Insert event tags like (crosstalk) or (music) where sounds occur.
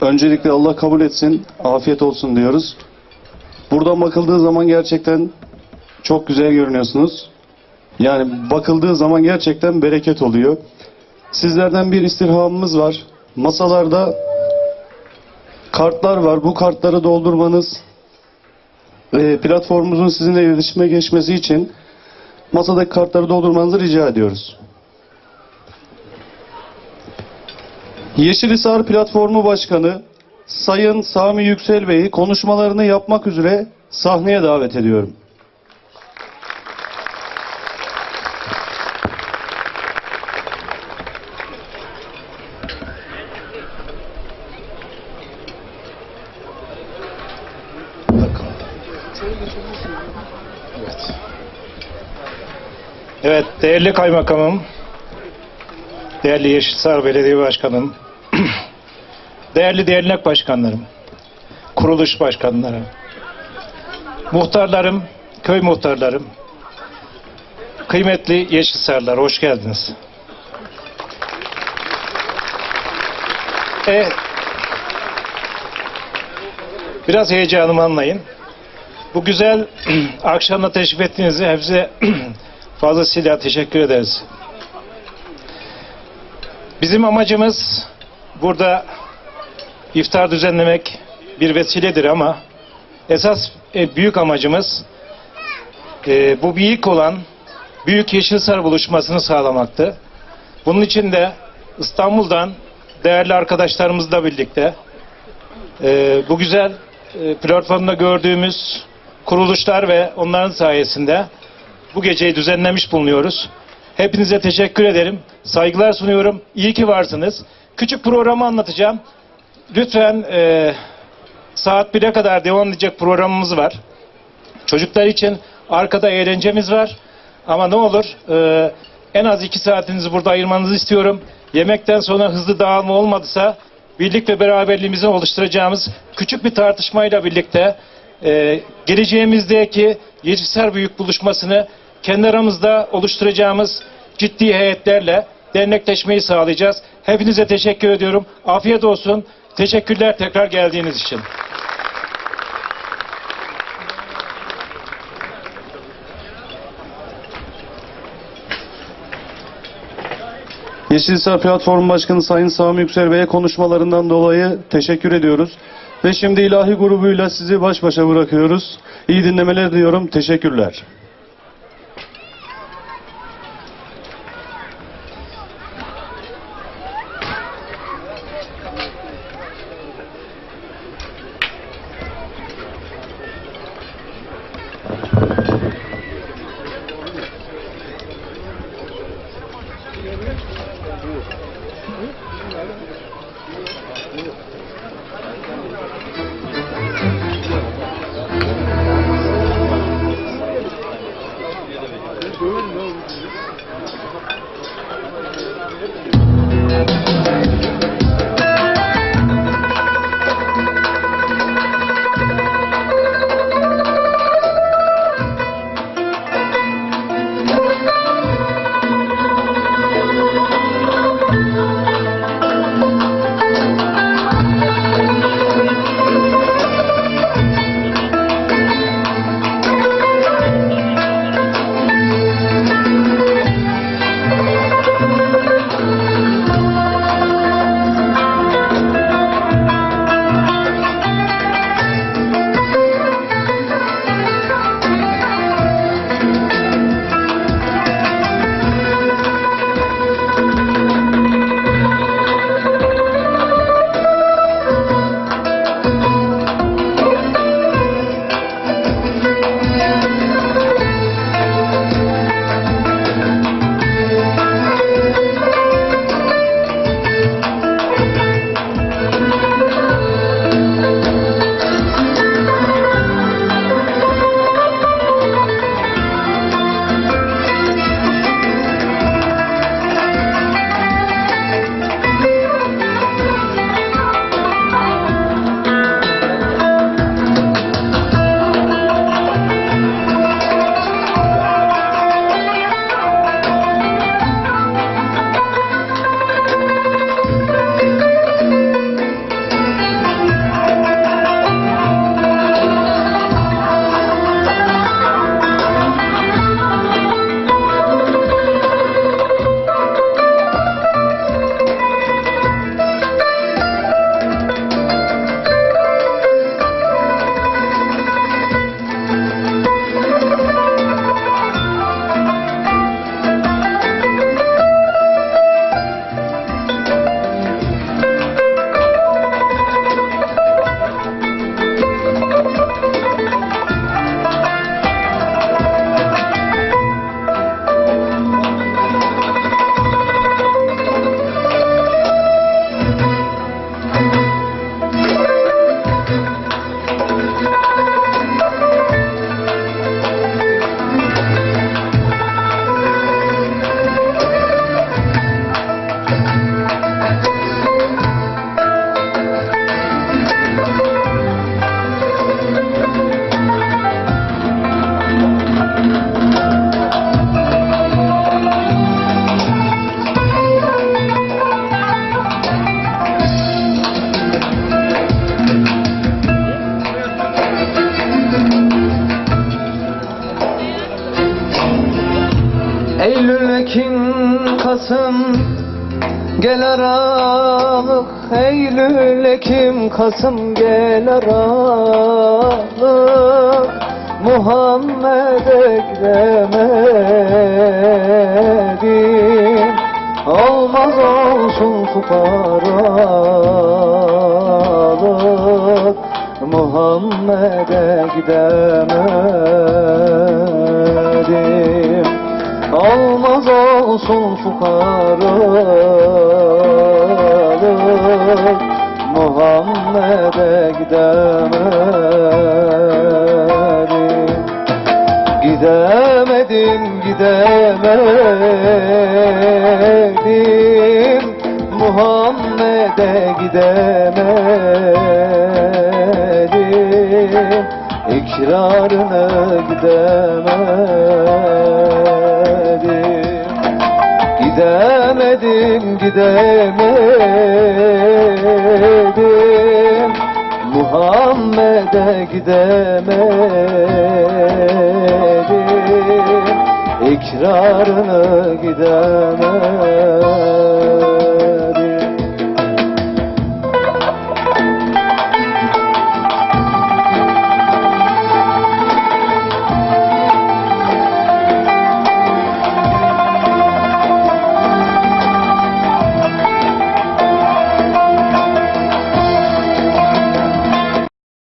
Öncelikle Allah kabul etsin, afiyet olsun diyoruz. Buradan bakıldığı zaman gerçekten çok güzel görünüyorsunuz. Yani bakıldığı zaman gerçekten bereket oluyor. Sizlerden bir istirhamımız var. Masalarda kartlar var. Bu kartları doldurmanız, e, platformumuzun sizinle iletişime geçmesi için masadaki kartları doldurmanızı rica ediyoruz. Yeşilhisar Platformu Başkanı Sayın Sami Yüksel Bey'i konuşmalarını yapmak üzere sahneye davet ediyorum. Evet, değerli kaymakamım, değerli Yeşilsar Belediye Başkanım, değerli dernek başkanlarım, kuruluş başkanları, muhtarlarım, köy muhtarlarım, kıymetli Yeşilsarlar, hoş geldiniz. E, biraz heyecanımı anlayın. Bu güzel (clears throat) akşamda teşrif ettiğinizi hepsi (clears throat) fazlasıyla teşekkür ederiz. Bizim amacımız burada iftar düzenlemek bir vesiledir ama esas e, büyük amacımız e, bu büyük olan Büyük Yeşilsar buluşmasını sağlamaktı. Bunun için de İstanbul'dan değerli arkadaşlarımızla birlikte e, bu güzel e, platformda gördüğümüz kuruluşlar ve onların sayesinde bu geceyi düzenlemiş bulunuyoruz. Hepinize teşekkür ederim. Saygılar sunuyorum. İyi ki varsınız. Küçük programı anlatacağım. Lütfen e, saat 1'e kadar devam edecek programımız var. Çocuklar için arkada eğlencemiz var. Ama ne olur e, en az iki saatinizi burada ayırmanızı istiyorum. Yemekten sonra hızlı dağılma olmadıysa birlik ve beraberliğimizi oluşturacağımız küçük bir tartışmayla birlikte e, geleceğimizdeki Yeşilsar Büyük Buluşması'nı kendi aramızda oluşturacağımız ciddi heyetlerle dernekleşmeyi sağlayacağız. Hepinize teşekkür ediyorum. Afiyet olsun. Teşekkürler tekrar geldiğiniz için. Yeşilhisar Platformu Başkanı Sayın Sami Yüksel Bey'e konuşmalarından dolayı teşekkür ediyoruz. Ve şimdi ilahi grubuyla sizi baş başa bırakıyoruz. İyi dinlemeler diyorum. Teşekkürler. Kasım Gel Aralık Eylül Ekim Kasım gel Aralık. Muhammed'e gidemedim Olmaz olsun fukaralık Muhammed'e gidemedim olsun fukaralık Muhammed'e gidemedim. Gidemedim, gidemedim. Muhammed'e gidemedim. İkrarına gidemedim Gidemedim, gidemedim. Muhammed'e gidemedim. İkrarını gidemedim